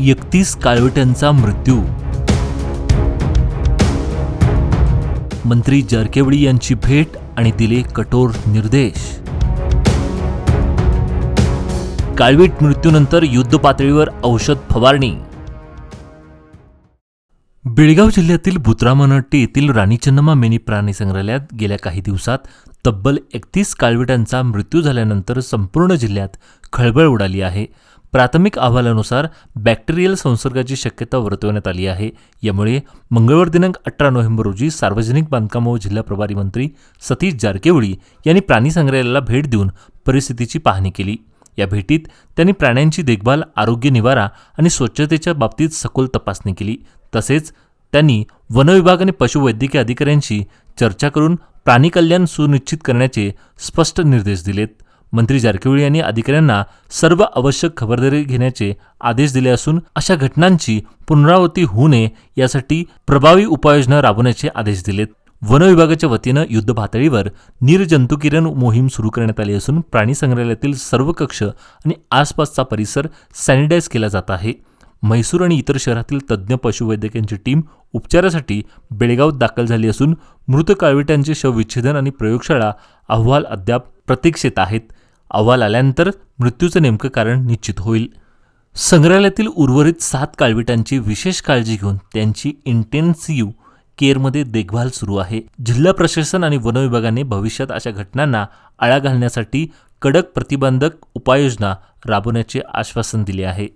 एकतीस काळवट्यांचा मृत्यू. मंत्री जरकेवळी यांची भेट आणि दिले कठोर निर्देश. काळवीट मृत्यूनंतर युद्ध पातळीवर औषध फवारणी. बेळगाव जिल्ह्यातील भुत्रामनट्टी येथील राणी चन्नम्मा मेनी प्राणी संग्रहालयात गेल्या काही दिवसात तब्बल एकतीस काळविटांचा मृत्यू झाल्यानंतर संपूर्ण जिल्ह्यात खळबळ उडाली आहे. प्राथमिक अहवालानुसार बॅक्टेरियल संसर्गाची शक्यता वर्तवण्यात आली आहे. यामुळे मंगळवार दिनांक अठरा नोव्हेंबर रोजी सार्वजनिक बांधकाम व जिल्हा प्रभारी मंत्री सतीश जारकेवळी यांनी प्राणी संग्रहालयाला भेट देऊन परिस्थितीची पाहणी केली. या भेटीत त्यांनी प्राण्यांची देखभाल आरोग्य निवारा आणि स्वच्छतेच्या बाबतीत सखोल तपासणी केली. तसेच त्यांनी वनविभाग आणि पशुवैद्यकीय अधिकाऱ्यांशी चर्चा करून प्राणी कल्याण सुनिश्चित करण्याचे स्पष्ट निर्देश दिलेत. मंत्री जारकिहोळी यांनी अधिकाऱ्यांना सर्व आवश्यक खबरदारी घेण्याचे आदेश दिले असून अशा घटनांची पुनरावृत्ती होऊ नये यासाठी प्रभावी उपाययोजना राबवण्याचे आदेश दिलेत. वन विभागाच्या वतीनं युद्ध पातळीवर निर्जंतुकिरण मोहीम सुरू करण्यात आली असून प्राणी संग्रहालयातील सर्व कक्ष आणि आसपासचा परिसर सॅनिटाईज केला जात आहे. म्हैसूर आणि इतर शहरातील तज्ज्ञ पशुवैद्यकांची टीम उपचारासाठी बेळगावात दाखल झाली असून मृत काळविटांचे शवविच्छेदन आणि प्रयोगशाळा अहवाल अद्याप प्रतीक्षेत आहेत. अहवाल आल्यानंतर मृत्यूचं नेमकं कारण निश्चित होईल. संग्रहालयातील उर्वरित सात काळविटांची विशेष काळजी घेऊन त्यांची इंटेन्सिव्ह केअरमध्ये देखभाल सुरू आहे. जिल्हा प्रशासन आणि वन विभागाने भविष्यात अशा घटनांना आळा घालण्यासाठी कडक प्रतिबंधक उपाययोजना राबवण्याचे आश्वासन दिले आहे.